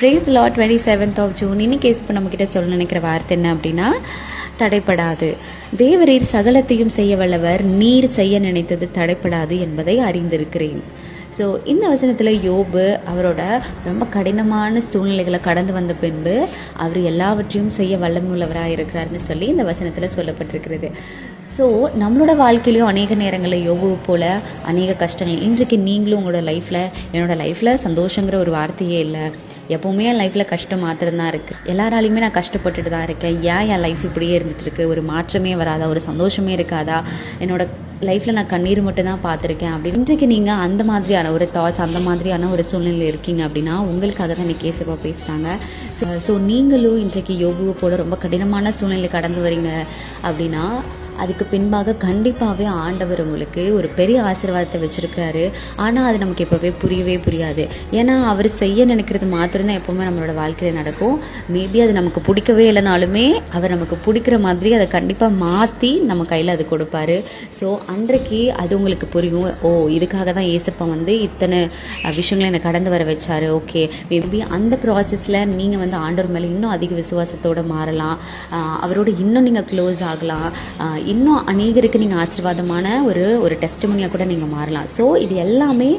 Prays லா twenty seventh of June இன்னைக்கு இப்போ நம்மக்கிட்ட சொல்ல நினைக்கிற வார்த்தை என்ன அப்படின்னா தடைப்படாது. தேவரீர் சகலத்தையும் செய்ய வல்லவர் நீர் செய்ய நினைத்தது தடைப்படாது என்பதை அறிந்திருக்கிறேன். ஸோ இந்த வசனத்தில் யோபு அவரோட ரொம்ப கடினமான சூழ்நிலைகளை கடந்து வந்த பின்பு அவர் எல்லாவற்றையும் செய்ய வல்லமுள்ளவராக இருக்கிறாருன்னு சொல்லி இந்த வசனத்தில் சொல்லப்பட்டிருக்கிறது. ஸோ நம்மளோட வாழ்க்கையிலையும் அநேக நேரங்களில் யோபுவை போல அநேக கஷ்டங்கள். இன்றைக்கு நீங்களும் உங்களோட லைஃப்பில் என்னோடய லைஃப்பில் சந்தோஷங்கிற ஒரு வார்த்தையே இல்லை. எப்போவுமே என் லைஃப்பில் கஷ்டம் மாத்திரம் தான் இருக்குது எல்லாராலையுமே நான் கஷ்டப்பட்டுட்டு தான் இருக்கேன். ஏன் என் லைஃப் இப்படியே இருந்துட்டு இருக்கு ஒரு மாற்றமே வராதா? ஒரு சந்தோஷமே இருக்காதா? என்னோட லைஃப்பில் நான் கண்ணீர் மட்டும் தான் பார்த்துருக்கேன் அப்படி இன்றைக்கு நீங்கள் அந்த மாதிரியான ஒரு தாட்ஸ் அந்த மாதிரியான ஒரு சூழ்நிலையில் இருக்கீங்க அப்படின்னா உங்களுக்காக தான் இன்னைக்கு கேசவா பேசுகிறாங்க ஸோ ஸோ நீங்களும் இன்றைக்கு யோகுவை போல ரொம்ப கடினமான சூழ்நிலை கடந்து வரீங்க அப்படின்னா அதுக்கு பின்பாக கண்டிப்பாகவே ஆண்டவர் உங்களுக்கு ஒரு பெரிய ஆசீர்வாதத்தை வச்சுருக்காரு ஆனால் அது நமக்கு எப்போவே புரியவே புரியாது. ஏன்னா அவர் செய்ய நினைக்கிறது மாத்திரம்தான் எப்போவுமே நம்மளோட வாழ்க்கையில் நடக்கும். மேபி அது நமக்கு பிடிக்கவே இல்லைனாலுமே அவர் நமக்கு பிடிக்கிற மாதிரி அதை கண்டிப்பாக மாற்றி நம்ம கையில் அது கொடுப்பாரு. ஸோ அன்றைக்கு அது உங்களுக்கு புரியும். ஓ இதுக்காக தான் ஏசப்பா வந்து இத்தனை விஷயங்களை என்னை கடந்து வர வச்சாரு. ஓகே மேபி அந்த ப்ராசஸில் நீங்கள் வந்து ஆண்டவர் மேலே இன்னும் அதிக விசுவாசத்தோடு மாறலாம். அவரோட இன்னும் நீங்கள் க்ளோஸ் ஆகலாம். இன்னும் அநேகருக்கு நீங்கள் ஆசீர்வாதமான ஒரு ஒரு டெஸ்டமனியாக கூட நீங்கள் மாறலாம். ஸோ இது எல்லாமே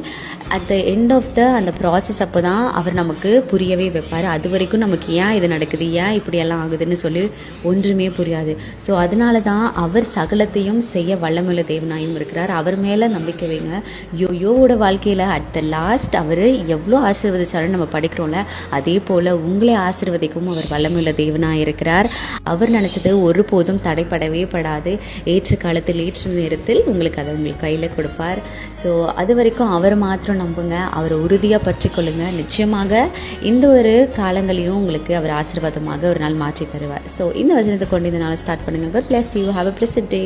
at the end of the அந்த ப்ராசஸ் அப்போ தான் அவர் நமக்கு புரியவே வைப்பார். அது வரைக்கும் நமக்கு ஏன் இது நடக்குது? ஏன் இப்படியெல்லாம் ஆகுதுன்னு சொல்லி ஒன்றுமே புரியாது. ஸோ அதனால தான் அவர் சகலத்தையும் செய்ய வல்லமுள்ள தேவனாயும் இருக்கிறார். அவர் மேலே நம்பிக்கை வைங்க. யோ யோவோட வாழ்க்கையில் அட் த லாஸ்ட் அவர் எவ்வளோ ஆசீர்வதிச்சாலும் நம்ம படிக்கிறோம்ல அதே போல் உங்களை ஆசீர்வதிக்கும் அவர் வல்லமுள்ள தேவனாக இருக்கிறார். அவர் நினச்சது ஒருபோதும் தடைப்படவே படாது. ஏற்ற காலத்தில் ஏற்ற நேரத்தில் உங்களுக்கு அதை உங்களுக்கு கையில் கொடுப்பார். ஸோ அது வரைக்கும் அவர் மாத்திரம் நம்புங்க. அவரை உறுதியாக பற்றி கொள்ளுங்க. நிச்சயமாக இந்த ஒரு காலங்களையும் உங்களுக்கு அவர் ஆசீர்வாதமாக ஒரு நாள் மாற்றி தருவார். ஸோ இந்த வசனத்தை கொண்டு இந்த நாள் ஸ்டார்ட் பண்ணுங்க. Please you have have a day